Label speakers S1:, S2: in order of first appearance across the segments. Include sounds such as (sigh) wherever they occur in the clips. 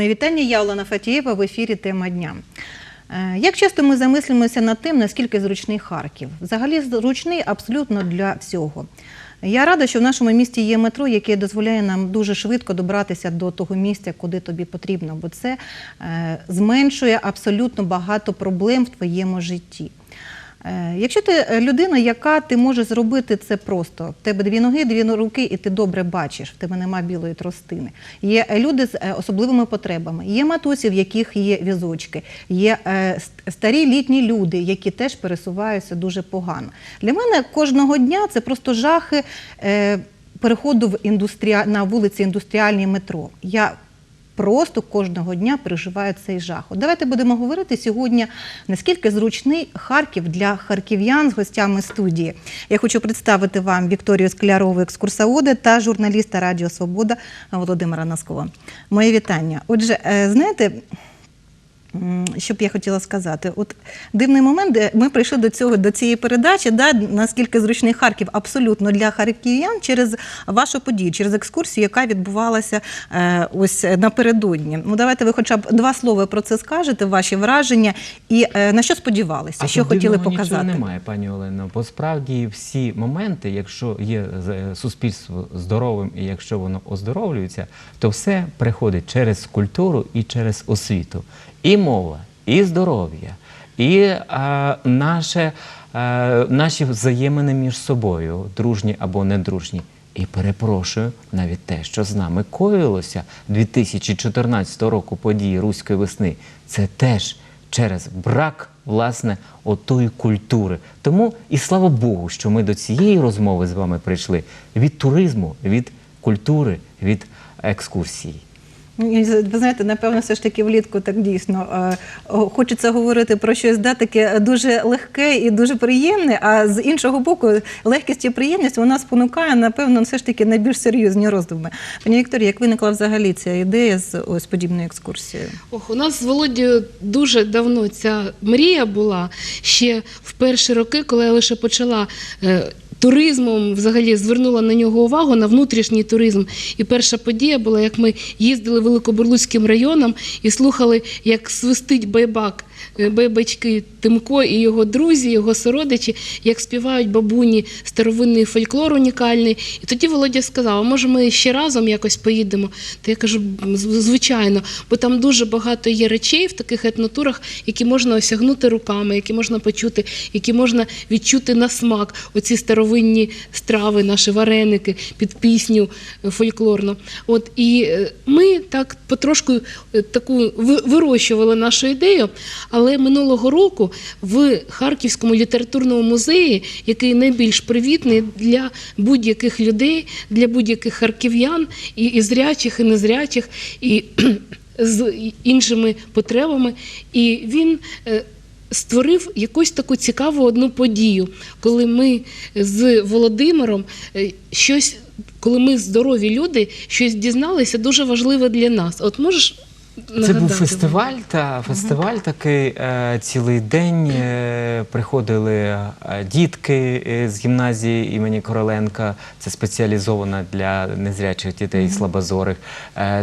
S1: Мої вітання, я Олена Фатієва в ефірі Тема дня. Е, Як часто ми замислимося над тим, наскільки зручний Харків? Взагалі зручний абсолютно для всього. Я рада, що в нашому місті є метро, яке дозволяє нам дуже швидко добратися до того місця, куди тобі потрібно, бо це е, зменшує абсолютно багато проблем в твоєму житті. Е, Якщо ти е, людина, яка ти можеш зробити це просто, в тебе дві ноги, дві руки, і ти добре бачиш, в тебе нема білої тростини. Є е, люди з особливими потребами, є матусі, в яких є візочки, є старі літні люди, які теж пересуваються дуже погано. Для мене кожного дня це просто жахи переходу в індустріа... на вулиці індустріальні метро. Я просто кожного дня переживають цей жах. От давайте будемо говорити сьогодні, наскільки зручний Харків для харків'ян з гостями студії. Я хочу представити вам Вікторію Склярову, екскурсовода та журналіста Радіо Свобода Володимира Носкова. Моє вітання. Отже, е, знаєте. Що б я хотіла сказати? От дивний момент, де ми прийшли до цього до цієї передачі, да, наскільки зручний Харків абсолютно для харків'ян через вашу подію, через екскурсію, яка відбувалася е, ось напередодні. Ну давайте ви хоча б два слова про це скажете, ваші враження, і е, на що сподівалися, що хотіли показати.
S2: Нічого немає, пані Олено. Бо справді всі моменти, якщо є е, суспільство здоровим і якщо воно оздоровлюється, то все приходить через культуру і через освіту. І мова, і здоров'я, і е, наше, е, наші взаємини між собою, дружні або недружні. І перепрошую навіть те, що з нами коїлося 2014 року події Руської весни, це теж через брак власне отої культури. Тому і слава Богу, що ми до цієї розмови з вами прийшли від туризму, від культури, від екскурсії.
S1: Ви знаєте, напевно, все ж таки влітку так дійсно е, хочеться говорити про щось да, таке дуже легке і дуже приємне. А з іншого боку, легкість і приємність вона спонукає, напевно, все ж таки на більш серйозні роздуми. Пані Вікторія, як виникла взагалі ця ідея з ось подібною екскурсією?
S3: Ох, у нас з Володією дуже давно ця мрія була ще в перші роки, коли я лише почала. Туризмом взагалі звернула на нього увагу на внутрішній туризм. І перша подія була, як ми їздили Великобурлуцьким районом і слухали, як свистить байбак, е, байбачки Тимко і його друзі, його сородичі, як співають бабуні старовинний фольклор унікальний. І тоді Володя сказав: а може ми ще разом якось поїдемо? То я кажу, звичайно, бо там дуже багато є речей в таких етнотурах, які можна осягнути руками, які можна почути, які можна відчути на смак. Оці старовинні страви, наші вареники під пісню е, фольклорну. От і е, ми так потрошку таку вирощували нашу ідею. Але минулого року в Харківському літературному музеї, який найбільш привітний для будь-яких людей, для будь-яких харків'ян, і, і зрячих, і незрячих, і (clears throat) з іншими потребами. І він е, створив якусь таку цікаву одну подію, коли ми з Володимиром е, щось, коли ми здорові люди, щось дізналися дуже важливе для нас. От можеш
S2: Це був фестиваль, та фестиваль такий е, цілий день. Е, приходили е, дітки з гімназії імені Короленка. Це спеціалізована для незрячих дітей, слабозорих.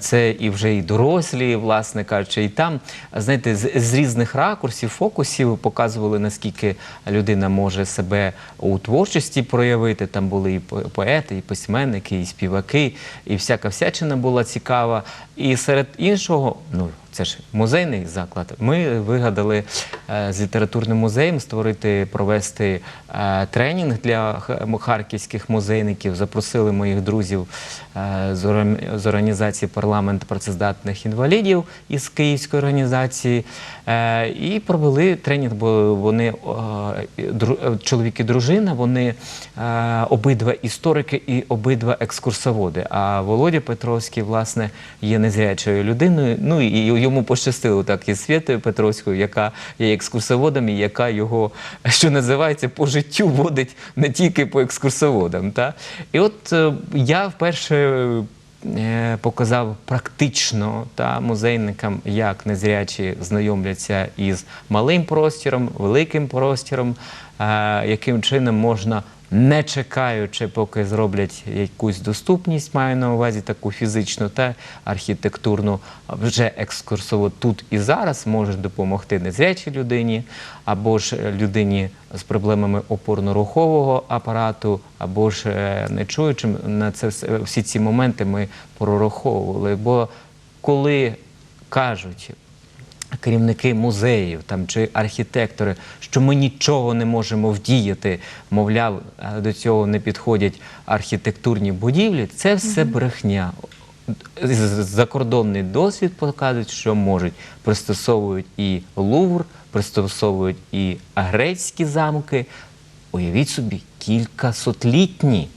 S2: Це і вже і дорослі, власне кажучи, і там, знаєте, з, з різних ракурсів, фокусів показували, наскільки людина може себе у творчості проявити. Там були і по- поети, і письменники, і співаки, і всяка всячина була цікава. І серед іншого, ну це ж музейний заклад. Ми вигадали е, з літературним музеєм створити, провести е, тренінг для харківських музейників. Запросили моїх друзів е, з, організації парламент працездатних інвалідів із Київської організації. І провели тренінг, бо вони чоловік і дружина, вони обидва історики і обидва екскурсоводи. А Володя Петровський, власне, є незрячою людиною. Ну йому пощастило так із Святою Петровською, яка є екскурсоводом, і яка його, (laughs) що називається, по життю водить не тільки по екскурсоводам. Та? І от е, я вперше е, показав практично та, музейникам, як незрячі знайомляться із малим простіром, великим простіром, яким чином можна не чекаючи, поки зроблять якусь доступність, маю на увазі таку фізичну та архітектурну, вже екскурсовод тут і зараз може допомогти незрячій людині, або ж людині з проблемами опорно-рухового апарату, або ж е, нечуючим. На це всі ці моменти ми прораховували. Бо коли кажуть керівники музеїв там чи архітектори, що ми нічого не можемо вдіяти, мовляв, е, до цього не підходять архітектурні будівлі, це все брехня. Закордонний досвід показує, що можуть пристосовують і Лувр, пристосовують і грецькі замки. Уявіть собі, кількасотлітні.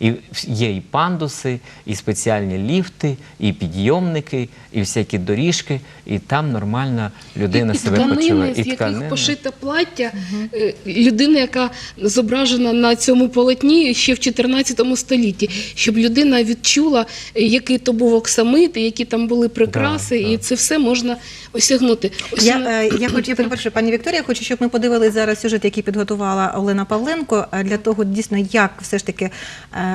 S2: І є і пандуси, і спеціальні ліфти, і підйомники, і всякі доріжки, і там нормально людина
S3: і,
S2: себе
S3: і тканини,
S2: почуває.
S3: з яких пошите плаття. Е, Людина, яка зображена на цьому полотні ще в 14 столітті, щоб людина відчула, е, який то був оксамит, і які там були прикраси,
S2: Да, да.
S3: і це все можна осягнути. Ось
S1: Я,
S3: на-
S1: е, я хочу, я перепрошую, пані Вікторія, хочу, щоб ми подивилися зараз сюжет, який підготувала Олена Павленко, для того дійсно, як все ж таки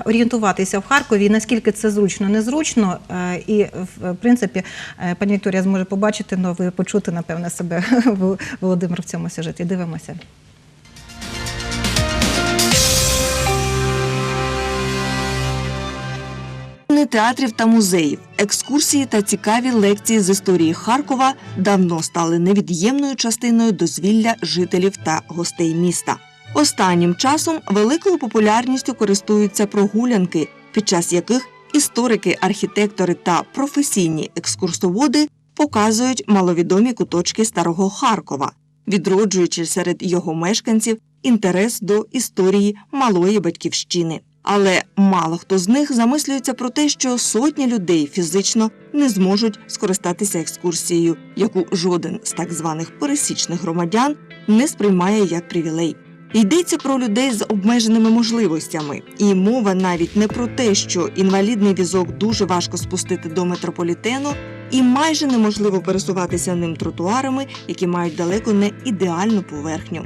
S1: орієнтуватися в Харкові, наскільки це зручно, незручно. Е, І в принципі, е, пані Вікторія зможе побачити, ну ви почути, напевне, себе (laughs) Вол- Володимир в цьому сюжеті. Дивимося.
S4: Театрів та музеїв, екскурсії та цікаві лекції з історії Харкова давно стали невід'ємною частиною дозвілля жителів та гостей міста. Останнім часом великою популярністю користуються прогулянки, під час яких історики, архітектори та професійні екскурсоводи показують маловідомі куточки старого Харкова, відроджуючи серед його мешканців інтерес до історії малої батьківщини. Але мало хто з них замислюється про те, що сотні людей фізично не зможуть скористатися екскурсією, яку жоден з так званих пересічних громадян не сприймає як привілей. Йдеться про людей з обмеженими можливостями, і мова навіть не про те, що інвалідний візок дуже важко спустити до метрополітену, і майже неможливо пересуватися ним тротуарами, які мають далеко не ідеальну поверхню.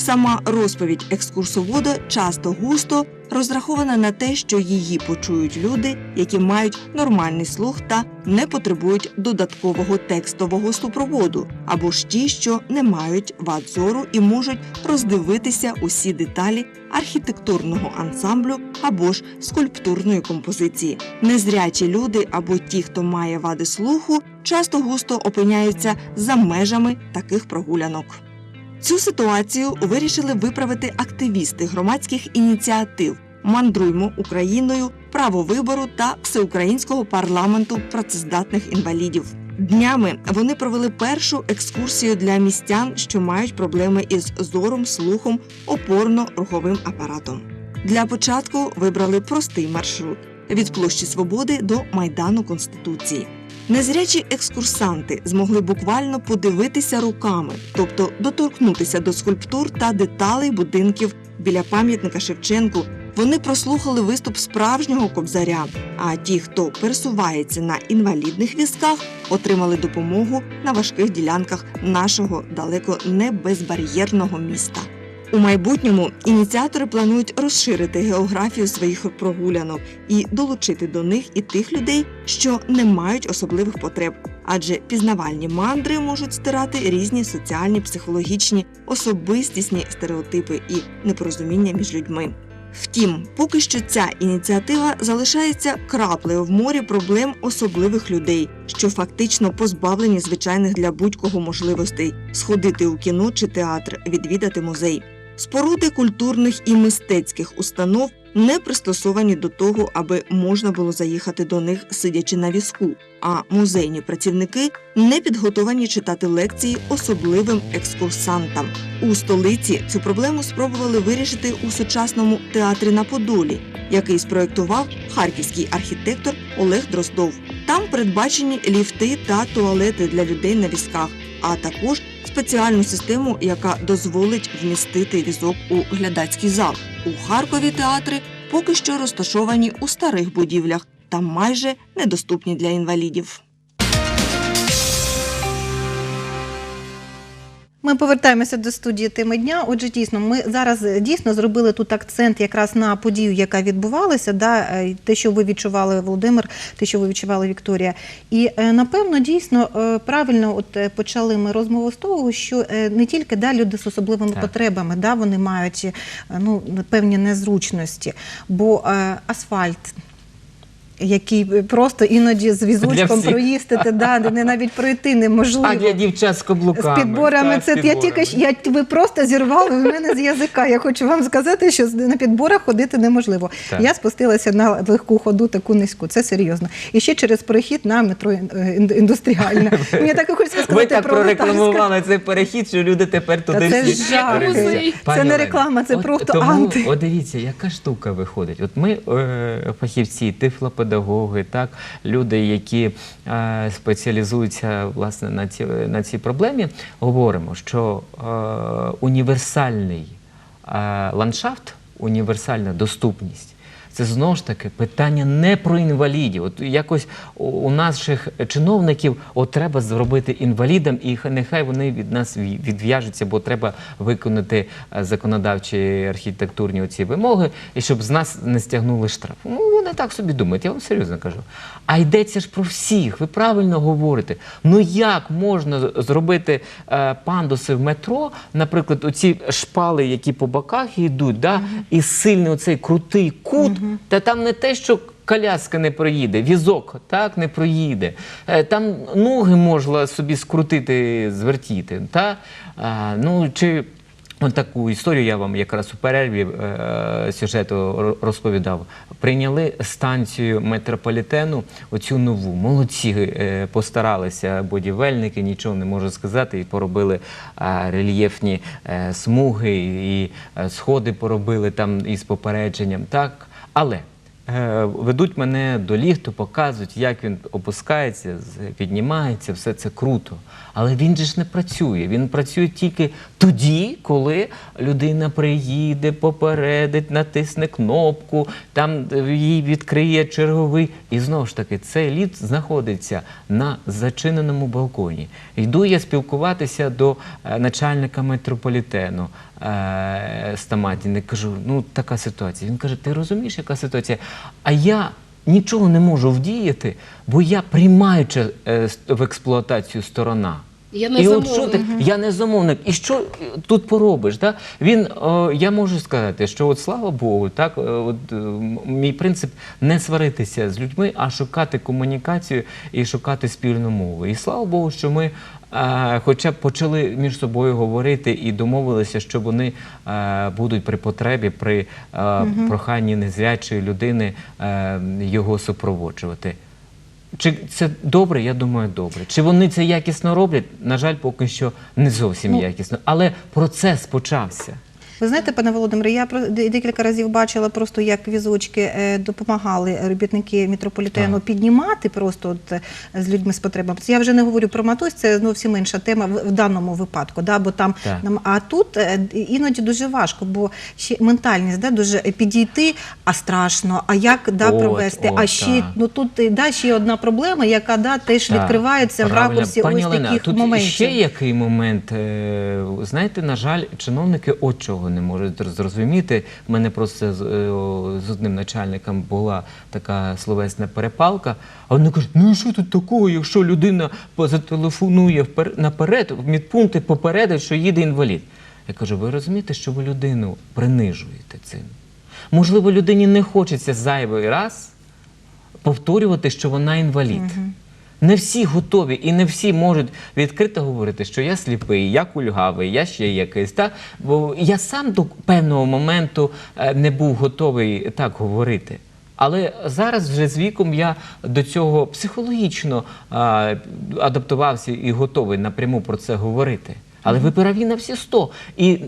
S4: Сама розповідь екскурсовода часто густо розрахована на те, що її почують люди, які мають нормальний слух та не потребують додаткового текстового супроводу, або ж ті, що не мають вад зору і можуть роздивитися усі деталі архітектурного ансамблю або ж скульптурної композиції. Незрячі люди або ті, хто має вади слуху, часто густо опиняються за межами таких прогулянок. Цю ситуацію вирішили виправити активісти громадських ініціатив Мандруймо Україною, право вибору та всеукраїнського парламенту працездатних інвалідів. Днями вони провели першу екскурсію для містян, що мають проблеми із зором, слухом, опорно-руховим апаратом. Для початку вибрали простий маршрут від площі Свободи до майдану Конституції. Незрячі екскурсанти змогли буквально подивитися руками, тобто доторкнутися до скульптур та деталей будинків біля пам'ятника Шевченку. Вони прослухали виступ справжнього кобзаря. А ті, хто пересувається на інвалідних візках, отримали допомогу на важких ділянках нашого далеко не безбар'єрного міста. У майбутньому ініціатори планують розширити географію своїх прогулянок і долучити до них і тих людей, що не мають особливих потреб, адже пізнавальні мандри можуть стирати різні соціальні, психологічні, особистісні стереотипи і непорозуміння між людьми. Втім, поки що ця ініціатива залишається краплею в морі проблем особливих людей, що фактично позбавлені звичайних для будь-кого можливостей сходити у кіно чи театр, відвідати музей. Споруди культурних і мистецьких установ не пристосовані до того, аби можна було заїхати до них, сидячи на візку. А музейні працівники не підготовані читати лекції особливим екскурсантам. У столиці цю проблему спробували вирішити у сучасному театрі на Подолі, який спроєктував харківський архітектор Олег Дроздов. Там передбачені ліфти та туалети для людей на візках, а також спеціальну систему, яка дозволить вмістити візок у глядацький зал. У Харкові театри поки що розташовані у старих будівлях та майже недоступні для інвалідів.
S1: Ми повертаємося до студії теми дня. Отже, дійсно, ми зараз е, дійсно зробили тут акцент якраз на подію, яка відбувалася. Да, е, те, що ви відчували, Володимир, те, що ви відчували, Вікторія. І е, напевно, дійсно правильно от почали ми розмову з того, що не тільки да, люди з особливими
S2: Так.
S1: потребами, да, вони мають ну, певні незручності, бо асфальт. Який просто іноді з візочком
S2: всіх.
S1: проїздити, да, не навіть пройти неможливо.
S2: А для дівчат з каблуками.
S1: З підборами
S2: Так, з
S1: це я тільки я ви просто зірвали в мене з язика. Я хочу вам сказати, що на підборах ходити неможливо.
S2: Так.
S1: Я спустилася на легку ходу, таку низьку. Це серйозно. І ще через перехід на метро е, індустріальне. (laughs) Мені так і хочеться
S2: Ви так
S1: про
S2: прорекламували цей перехід, що люди тепер
S1: Та
S2: туди
S1: це
S2: всі
S1: жах. Це не реклама, це
S2: от
S1: просто
S2: тому,
S1: анти.
S2: От дивіться, яка штука виходить. От ми, е, фахівці, тифлопедагоги, так, люди, які е, спеціалізуються власне на ці, на цій проблемі, говоримо, що е, універсальний е, ландшафт, універсальна доступність. Це знову ж таки питання не про інвалідів. От якось у- наших чиновників от треба зробити інвалідам, і нехай вони від нас відв'яжуться, бо треба виконати е, законодавчі архітектурні оці вимоги, і щоб з нас не стягнули штраф. Ну вони так собі думають, я вам серйозно кажу. А йдеться ж про всіх. Ви правильно говорите. Ну як можна зробити е, пандуси в метро, наприклад, оці шпали, які по боках йдуть, да, і сильний оцей крутий кут, та там не те, що. Коляска не проїде, візок так не проїде. Е, Там ноги можна собі скрутити, звертіти. Та? А, ну, чи От таку історію я вам якраз у перерві е, сюжету розповідав. Прийняли станцію метрополітену, оцю нову. Молодці е, постаралися будівельники, нічого не можу сказати, і поробили е, рельєфні е, смуги, і е, сходи поробили там із попередженням. Так, але Е, Ведуть мене до ліфту, показують, як він опускається, піднімається, все це круто. Але він же ж не працює. Він працює тільки тоді, коли людина приїде, попередить, натисне кнопку, там е, їй відкриє черговий. І знову ж таки, цей ліфт знаходиться на зачиненому балконі. Йду я спілкуватися до е, начальника метрополітену е, Стаматіни. Кажу, ну така ситуація. Він каже: ти розумієш, яка ситуація? А я нічого не можу вдіяти, бо я приймаюча е, в експлуатацію сторона.
S3: Я не
S2: і от що ти, я не замовник. І що е, тут поробиш? Да? Він, о, я можу сказати, що от слава Богу, так, е, от, е, м- мій принцип не сваритися з людьми, а шукати комунікацію і шукати спільну мову. І слава Богу, що ми е, хоча б почали між собою говорити і домовилися, що вони е, будуть при потребі, при е, проханні незрячої людини е, його супроводжувати. Чи це добре? Я думаю, добре. Чи вони це якісно роблять? На жаль, поки що не зовсім
S1: Ну,
S2: якісно. Але процес почався.
S1: Ви знаєте, пане Володимире, я декілька разів бачила просто, як візочки е, допомагали робітники метрополітену
S2: Так.
S1: піднімати просто от, е, з людьми з потребами. Я вже не говорю про матусь, це зовсім інша тема в, даному випадку. Да, бо там
S2: Так.
S1: нам а тут е, іноді дуже важко, бо ще ментальність да, дуже підійти, а страшно, а як да,
S2: От,
S1: провести? а ще
S2: так.
S1: ну тут да, ще одна проблема, яка да, теж
S2: Так,
S1: відкривається в ракурсі
S2: Пані
S1: ось
S2: Олена,
S1: таких
S2: тут
S1: моментів.
S2: ще який момент. Знаєте, на жаль, чиновники от чого не можуть зрозуміти. У мене просто з, е, з одним начальником була така словесна перепалка. А вони кажуть, ну і що тут такого, якщо людина зателефонує наперед, в медпункти попередить, що їде інвалід. Я кажу, ви розумієте, що ви людину принижуєте цим? Можливо, людині не хочеться зайвий раз повторювати, що вона інвалід. Не всі готові і не всі можуть відкрито говорити, що я сліпий, я кульгавий, я ще якийсь. Та? Бо я сам до певного моменту е, не був готовий так говорити. Але зараз вже з віком я до цього психологічно а, адаптувався і готовий напряму про це говорити. Але ви праві на всі сто. І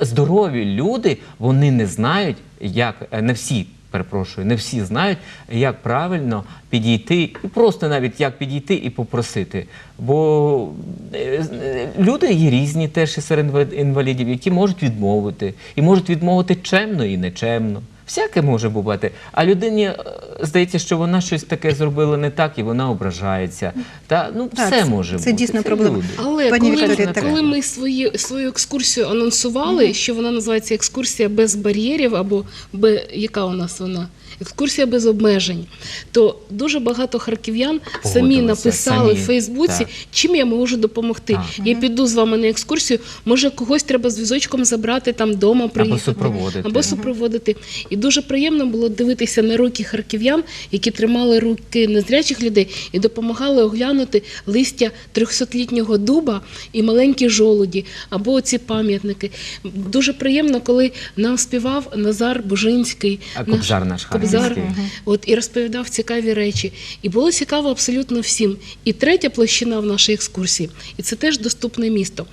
S2: здорові люди вони не знають, як не всі. Перепрошую, не всі знають, як правильно підійти, і просто навіть як підійти і попросити. Бо е, е, люди є різні теж і серед інвалідів, які можуть відмовити, і можуть відмовити чемно і нечемно. Всяке може бувати. А людині е, здається, що вона щось таке зробила не так, і вона ображається. Та ну
S1: Так,
S2: все
S1: це-
S2: може
S1: це
S2: бути.
S1: дійсно проблема.
S2: люди.
S3: Але
S1: Пані
S3: коли,
S1: Вікторія, так.
S3: коли ми свої, свою екскурсію анонсували, що вона називається екскурсія без бар'єрів, або бе, яка у нас вона? Екскурсія без обмежень, то дуже багато харків'ян самі написали
S2: самі,
S3: в Фейсбуці,
S2: так.
S3: чим я можу допомогти.
S2: Так.
S3: Я піду з вами на екскурсію. Може, когось треба з візочком забрати там вдома, приїхати
S2: супроводити.
S3: або супроводити. І дуже приємно було дивитися на руки харків'ян, які тримали руки незрячих людей і допомагали оглянути листя 300-літнього дуба і маленькі жолуді, або ці пам'ятники. Дуже приємно, коли нам співав Назар Бужинський,
S2: А Кобзар наш
S3: Кобзар,
S2: харківський.
S3: от і розповідав цікаві речі. І було цікаво абсолютно всім. І третя площина в нашій екскурсії, і це теж доступне місто.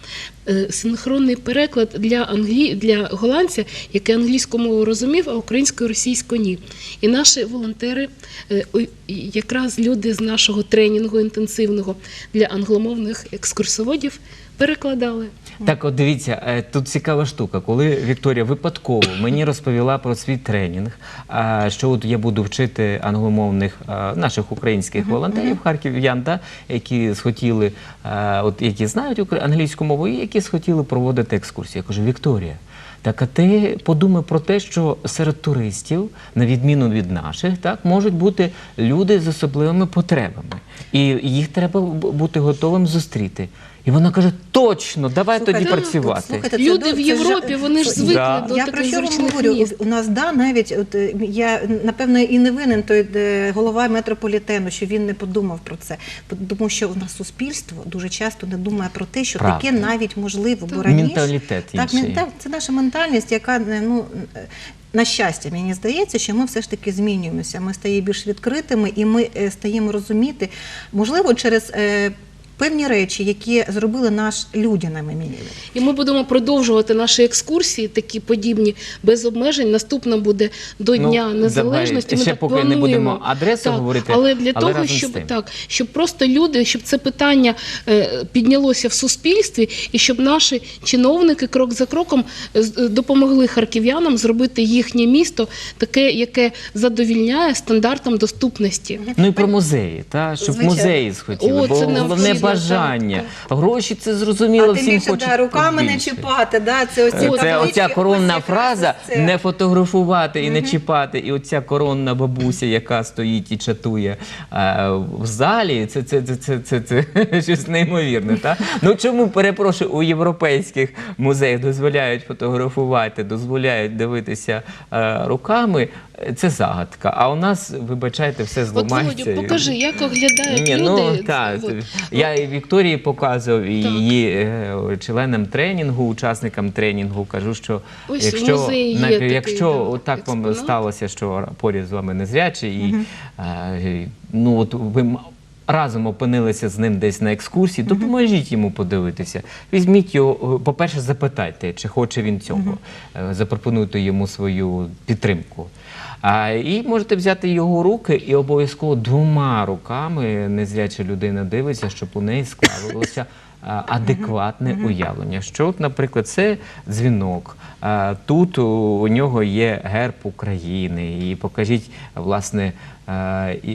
S3: Е, Синхронний переклад для англі... для голландця, який англійську мову розумів, а українську і російську ні. І наші волонтери, е, якраз люди з нашого тренінгу інтенсивного для англомовних екскурсоводів, перекладали.
S2: Так, от дивіться, е, тут цікава штука. Коли Вікторія випадково мені розповіла про свій тренінг, що от я буду вчити англомовних наших українських волонтерів, харків'ян, та, які схотіли, от які знають англійську мову, і які схотіли проводити екскурсії. Я кажу, Вікторія. Так, а ти подумай про те, що серед туристів, на відміну від наших, так можуть бути люди з особливими потребами, і їх треба бути готовим зустріти. І вона каже: точно, давай тоді
S1: Слухайте,
S2: працювати.
S1: слухайте, це
S3: Люди
S1: до-
S3: в
S1: це
S3: Європі, вони ж звикли
S2: Да.
S3: до
S1: я про
S3: таких
S1: що вам
S3: зручних
S1: говорю?
S3: міст.
S1: У нас да навіть от е, я напевно і не винен той е, голова метрополітену, що він не подумав про це. Тому що у нас суспільство дуже часто не думає про те, що
S2: Правда.
S1: таке навіть можливо. Бо
S2: Так.
S1: раніше
S2: Менталітет
S1: так,
S2: інший.
S1: це наша ментальність, яка е, ну. е, На щастя, мені здається, що ми все ж таки змінюємося. Ми стаємо більш відкритими і ми е, стаємо розуміти, можливо, через е, певні речі, які зробили наш людяними мінімум.
S3: І ми будемо продовжувати наші екскурсії, такі подібні, без обмежень. Наступна буде до
S2: Ну,
S3: Дня Незалежності.
S2: давай, ще
S3: так
S2: поки не будемо адресу
S3: Так,
S2: говорити,
S3: але для
S2: але
S3: того,
S2: разом
S3: щоб так, щоб просто люди, щоб це питання е, піднялося в суспільстві, і щоб наші чиновники крок за кроком е, з- е, допомогли харків'янам зробити їхнє місто таке, яке задовільняє стандартам доступності.
S2: Ну і про музеї, та щоб
S1: Звичайно.
S2: музеї схотіли,
S3: О,
S2: бо
S3: це
S2: головне
S3: необхідно,
S2: бажання. Гроші це зрозуміло,
S1: а
S2: всім
S1: більше
S2: хочуть
S1: да, руками не чіпати. Да, це оці
S2: Це оця коронна фраза не фотографувати і не чіпати. І оця коронна бабуся, яка стоїть і чатує е, в залі. Це, це, це, це, це, це (laughs) щось неймовірне. Та? Ну чому перепрошую, у європейських музеях дозволяють фотографувати, дозволяють дивитися е, руками. Це загадка. А у нас, вибачайте, все
S3: От. Володю, покажи, як оглядають
S2: Ні,
S3: люди.
S2: ну так.
S3: От.
S2: Я і Вікторії показував, і
S3: Так.
S2: її е, членам тренінгу, учасникам тренінгу кажу, що
S3: Ось
S2: якщо,
S3: музеї є
S2: на-
S3: такий,
S2: якщо
S3: да,
S2: так вам
S3: експонат.
S2: сталося, що поряд з вами незрячий, і е, ну от ви разом опинилися з ним десь на екскурсії, допоможіть йому подивитися. Візьміть його, по-перше, запитайте, чи хоче він цього. Е, Запропонуйте йому свою підтримку. І можете взяти його руки і обов'язково двома руками незряча людина дивиться, щоб у неї склалося адекватне уявлення. Що, от, наприклад, це дзвінок. Тут у, нього є герб України, і покажіть, власне,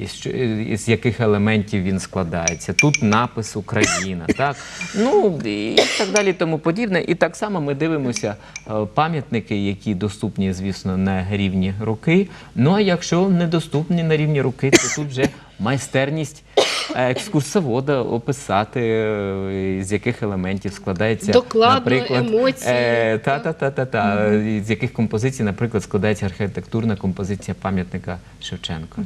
S2: що- із яких елементів він складається. Тут напис Україна, (laughs) так ну і так далі, тому подібне. І так само ми дивимося е, пам'ятники, які доступні, звісно, на рівні руки. Ну а якщо недоступні на рівні руки, то тут вже майстерність е, екскурсовода описати, е, з яких елементів складається
S3: Докладно,
S2: наприклад,
S3: емоції,
S2: е, та, та, та, та, та, з яких композицій, наприклад, складається архітектурна композиція пам'ятника Шевченка.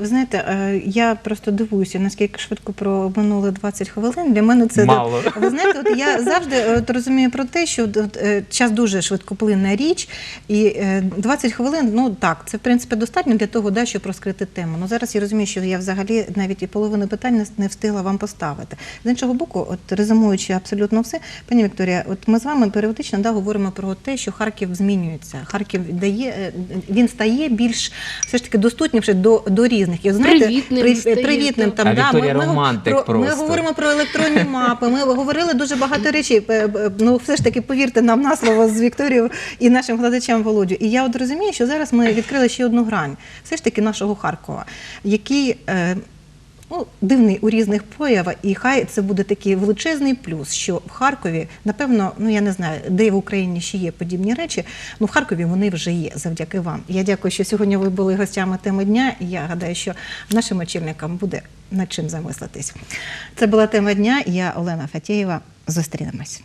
S1: Ви знаєте, е, я просто дивуюся, наскільки швидко проминули 20 хвилин. Для мене це
S2: Мало.
S1: Ви знаєте, от я завжди е, от розумію про те, що от, е, час дуже швидкоплинна річ, і е, 20 хвилин, ну так, це в принципі достатньо для того, да, щоб розкрити тему. Ну зараз я розумію, що я взагалі навіть і половину питань питань не, не встигла вам поставити. З іншого боку, от резюмуючи абсолютно все, пані Вікторія, от ми з вами періодично да, говоримо про те, що Харків змінюється. Харків дає, е, він стає більш все ж таки доступнішим до, до різних. І, от знаєте,
S3: Привітним стає,
S1: привітним там.
S2: А
S1: да,
S2: Вікторія
S1: го-
S2: романтик
S1: про, ми говоримо про електронні мапи. Ми говорили дуже багато речей. Е, е, Ну, все ж таки, повірте нам на слово з Вікторією і нашим глядачам Володю. І я от розумію, що зараз ми відкрили ще одну грань, все ж таки нашого Харкова, який. Ну, дивний у різних проявах, і хай це буде такий величезний плюс, що в Харкові, напевно, ну я не знаю, де в Україні ще є подібні речі. Ну в Харкові вони вже є завдяки вам. Я дякую, що сьогодні ви були гостями теми дня. І я гадаю, що нашим очільникам буде над чим замислитись. Це була тема дня. Я Олена Фатєєва. Зустрінемось.